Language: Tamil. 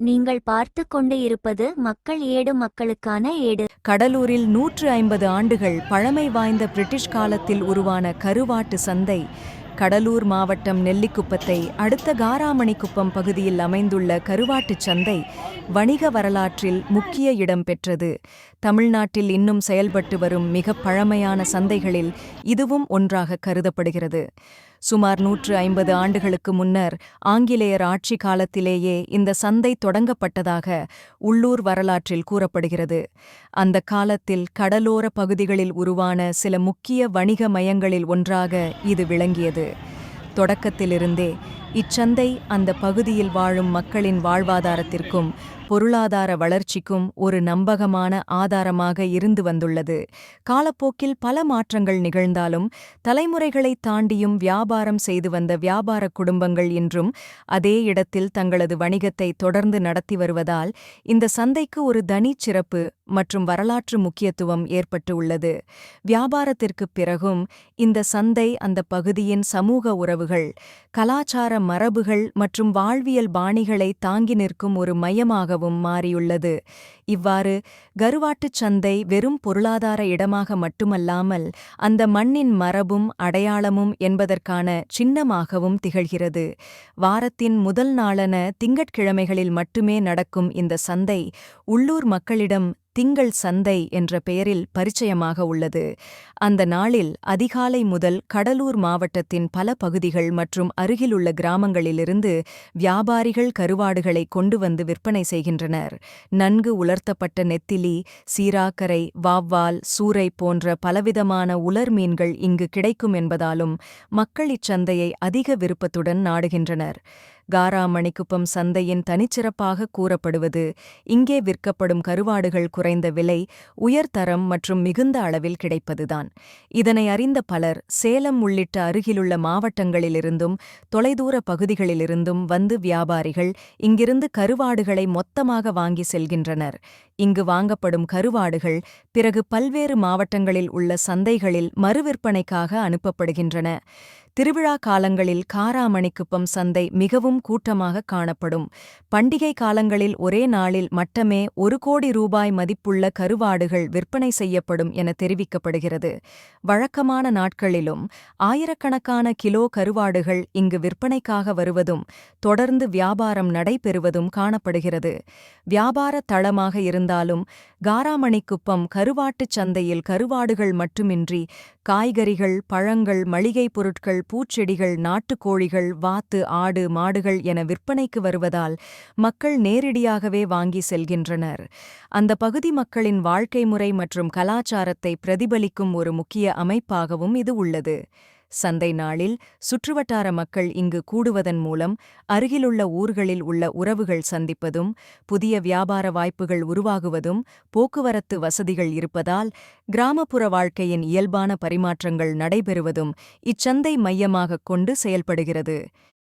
நீங்கள் பார்த்து கொண்டு இருப்பது மக்கள் ஏடு மக்களுக்கான ஏடு. கடலூரில் நூற்று ஐம்பது ஆண்டுகள் பழமை வாய்ந்த பிரிட்டிஷ் காலத்தில் உருவான கருவாட்டு சந்தை கடலூர் மாவட்டம் நெல்லிக்குப்பத்தை அடுத்த காராமணிக்குப்பம் பகுதியில் அமைந்துள்ள கருவாட்டுச் சந்தை வணிக வரலாற்றில் முக்கிய இடம் பெற்றது. தமிழ்நாட்டில் இன்னும் செயல்பட்டு வரும் மிக பழமையான சந்தைகளில் இதுவும் ஒன்றாக கருதப்படுகிறது. சுமார் நூற்று ஐம்பது ஆண்டுகளுக்கு முன்னர் ஆங்கிலேயர் ஆட்சி காலத்திலேயே இந்த சந்தை தொடங்கப்பட்டதாக உள்ளூர் வரலாற்றில் கூறப்படுகிறது. அந்த காலத்தில் கடலோர பகுதிகளில் உருவான சில முக்கிய வணிக மையங்களில் ஒன்றாக இது விளங்கியது. தொடக்கத்திலிருந்தே இச்சந்தை அந்த பகுதியில் வாழும் மக்களின் வாழ்வாதாரத்திற்கும் பொருளாதார வளர்ச்சிக்கும் ஒரு நம்பகமான ஆதாரமாக இருந்து வந்துள்ளது. காலப்போக்கில் பல மாற்றங்கள் நிகழ்ந்தாலும் தலைமுறைகளை தாண்டியும் வியாபாரம் செய்து வந்த வியாபார குடும்பங்கள் இன்றும் அதே இடத்தில் தங்களது வணிகத்தை தொடர்ந்து நடத்தி வருவதால் இந்த சந்தைக்கு ஒரு தனிச் சிறப்பு மற்றும் வரலாற்று முக்கியத்துவம் ஏற்பட்டு உள்ளது. வியாபாரத்திற்குப் பிறகும் இந்த சந்தை அந்த பகுதியின் சமூக உறவுகள் கலாச்சார மரபுகள் மற்றும் வாழ்வியல் பாணிகளை தாங்கி நிற்கும் ஒரு இடமாகவும் மாறியுள்ளது. இவ்வாறு கருவாட்டுச் சந்தை வெறும் பொருளாதார இடமாக மட்டுமல்லாமல் அந்த மண்ணின் மரபும் அடையாளமும் என்பதற்கான சின்னமாகவும் திகழ்கிறது. வாரத்தின் முதல் நாளன திங்கட்கிழமைகளில் மட்டுமே நடக்கும் இந்த சந்தை உள்ளூர் மக்களிடம் திங்கள் சந்தை என்ற பெயரில் பரிச்சயமாக உள்ளது. அந்த நாளில் அதிகாலை முதல் கடலூர் மாவட்டத்தின் பல பகுதிகள் மற்றும் அருகிலுள்ள கிராமங்களிலிருந்து வியாபாரிகள் கருவாடுகளை கொண்டு வந்து விற்பனை செய்கின்றனர். நன்கு உலர்த்தப்பட்ட நெத்திலி சீராக்கரை வாவ்வால் சூறை போன்ற பலவிதமான உலர் மீன்கள் இங்கு கிடைக்கும் என்பதாலும் மக்கள் இச்சந்தையை அதிக விருப்பத்துடன் நாடுகின்றனர். காராமணிக்குப்பம் சந்தையின் தனிச்சிறப்பாக கூறப்படுவது இங்கே விற்கப்படும் கருவாடுகள் குறைந்த விலை உயர்தரம் மற்றும் மிகுந்த அளவில் கிடைப்பதுதான். இதனை அறிந்த பலர் சேலம் உள்ளிட்ட அருகிலுள்ள மாவட்டங்களிலிருந்தும் தொலைதூர பகுதிகளிலிருந்தும் வந்து வியாபாரிகள் இங்கிருந்து கருவாடுகளை மொத்தமாக வாங்கி செல்கின்றனர். இங்கு வாங்கப்படும் கருவாடுகள் பிறகு பல்வேறு மாவட்டங்களில் உள்ள சந்தைகளில் மறுவிற்பனைக்காக அனுப்பப்படுகின்றன. திருவிழா காலங்களில் காராமணிக்குப்பம் சந்தை மிகவும் கூட்டமாக காணப்படும். பண்டிகை காலங்களில் ஒரே நாளில் மட்டமே ஒரு கோடி ரூபாய் மதிப்புள்ள கருவாடுகள் விற்பனை செய்யப்படும் என தெரிவிக்கப்படுகிறது. வழக்கமான நாட்களிலும் ஆயிரக்கணக்கான கிலோ கருவாடுகள் இங்கு விற்பனைக்காக வருவதும் தொடர்ந்து வியாபாரம் நடைபெறுவதும் காணப்படுகிறது. வியாபார தளமாக இருந்த இருந்தாலும் காராமணிக்குப்பம் கருவாட்டுச் சந்தையில் கருவாடுகள் மட்டுமின்றி காய்கறிகள் பழங்கள் மளிகைப் பொருட்கள் பூச்செடிகள் நாட்டுக்கோழிகள் வாத்து ஆடு மாடுகள் என விற்பனைக்கு வருவதால் மக்கள் நேரடியாகவே வாங்கி செல்கின்றனர். அந்த பகுதி மக்களின் வாழ்க்கை முறை மற்றும் கலாச்சாரத்தை பிரதிபலிக்கும் ஒரு முக்கிய அமைப்பாகவும் இது உள்ளது. சந்தை நாளில் சுற்றுவட்டார மக்கள் இங்கு கூடுவதன் மூலம் அருகிலுள்ள ஊர்களில் உள்ள உறவுகள் சந்திப்பதும் புதிய வியாபார வாய்ப்புகள் உருவாகுவதும் போக்குவரத்து வசதிகள் இருப்பதால் கிராமப்புற வாழ்க்கையின் இயல்பான பரிமாற்றங்கள் நடைபெறுவதும் இச்சந்தை மையமாகக் கொண்டு செயல்படுகிறது.